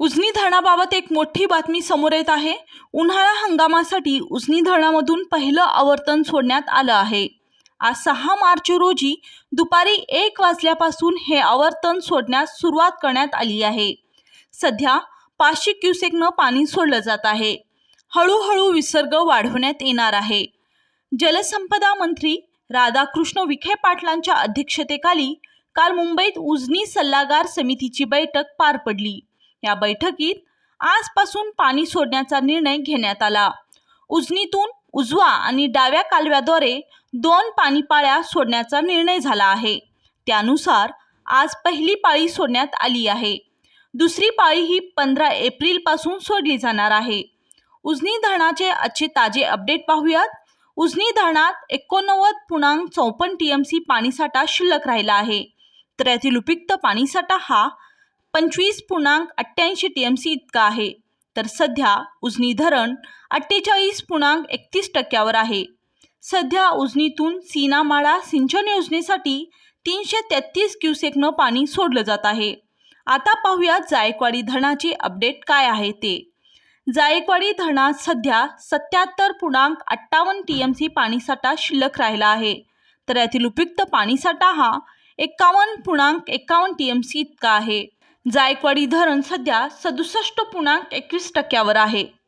उजनी धरणाबाबत एक मोठी बातमी समोर येत आहे. उन्हाळा हंगामासाठी उजनी धरणामधून पहिलं आवर्तन सोडण्यात आलं आहे. आज सहा मार्च रोजी दुपारी एक वाजल्यापासून हे आवर्तन सोडण्यास सुरुवात करण्यात आली आहे. सध्या पाचशे क्युसेकनं पाणी सोडलं जात आहे. हळूहळू विसर्ग वाढवण्यात येणार आहे. जलसंपदा मंत्री राधाकृष्ण विखे पाटलांच्या अध्यक्षतेखाली काल मुंबईत उजनी सल्लागार समितीची बैठक पार पडली. या बैठकीत आजपासून पाणी सोडण्याचा निर्णय घेण्यात आला. उजनीतून उजवा आणि डाव्या कालव्याद्वारे दोन पाणीपाळ्या सोडण्याचा निर्णय झाला आहे. त्यानुसार आज पहिली पाळी सोडण्यात आली आहे. दुसरी पाळी ही पंधरा एप्रिलपासून सोडली जाणार आहे. उजनी धरणाचे आजचे ताजे अपडेट पाहूयात. उजनी धरणात एकोणनव्वद पूर्णांक चौपन्न टी एम सी पाणीसाठा शिल्लक राहिला आहे. तर यातील उपयुक्त पाणीसाठा हा पंचवीस पूर्णांक अठ्ठ्याऐंशी टी एम सी इतका आहे. तर सध्या उजनी धरण अठ्ठेचाळीस पूर्णांक एकतीस टक्क्यावर आहे. सध्या उजनीतून सीनामाळा सिंचन योजनेसाठी तीनशे तेहतीस क्युसेकनं पाणी सोडलं जात आहे. आता पाहूयात जायकवाडी धरणाची अपडेट काय आहे ते. जायकवाडी धरणात सध्या सत्याहत्तर पूर्णांक अठ्ठावन्न टी एम सी पाणीसाठा शिल्लक राहिला आहे. तर यातील उपयुक्त पाणीसाठा हा एकावन्न पूर्णांक एकावन्न टी एम सी इतका आहे. जायकवाडी धरण सध्या सदुसष्ट पूर्णांक एकवीस टक्क्यावर आहे.